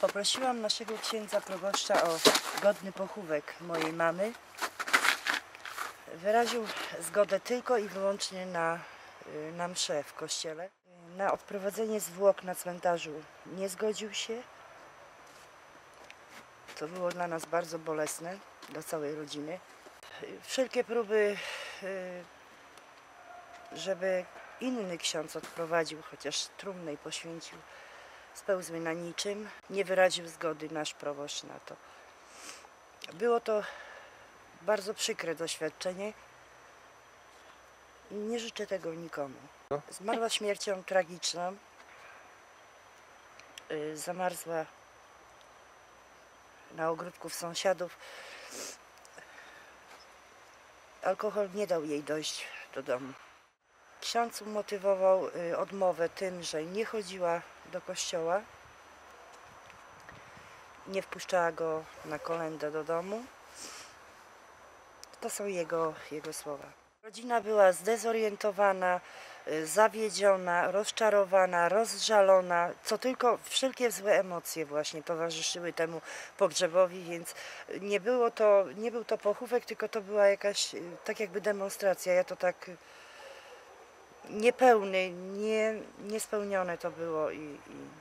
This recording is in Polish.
Poprosiłam naszego księdza proboszcza o godny pochówek mojej mamy. Wyraził zgodę tylko i wyłącznie na, y, na mszę w kościele. Na odprowadzenie zwłok na cmentarzu nie zgodził się. To było dla nas bardzo bolesne, dla całej rodziny. Wszelkie próby, y, żeby inny ksiądz odprowadził, chociaż trumnej poświęcił, spełzły na niczym. Nie wyraził zgody nasz proboszcz na to. Było to bardzo przykre doświadczenie nie życzę tego nikomu. Zmarła śmiercią tragiczną. Y, Zamarzła na ogródku w sąsiadów. Alkohol nie dał jej dojść do domu. Ksiądz umotywował y, odmowę tym, że nie chodziła do kościoła, nie wpuszczała go na kolendę do domu. To są jego, jego słowa. Rodzina była zdezorientowana, y, zawiedziona, rozczarowana, rozżalona, co tylko wszelkie złe emocje właśnie towarzyszyły temu pogrzebowi, więc nie było to, nie był to pochówek, tylko to była jakaś y, tak jakby demonstracja. Ja to tak y, niepełny, nie, niespełnione to było i, i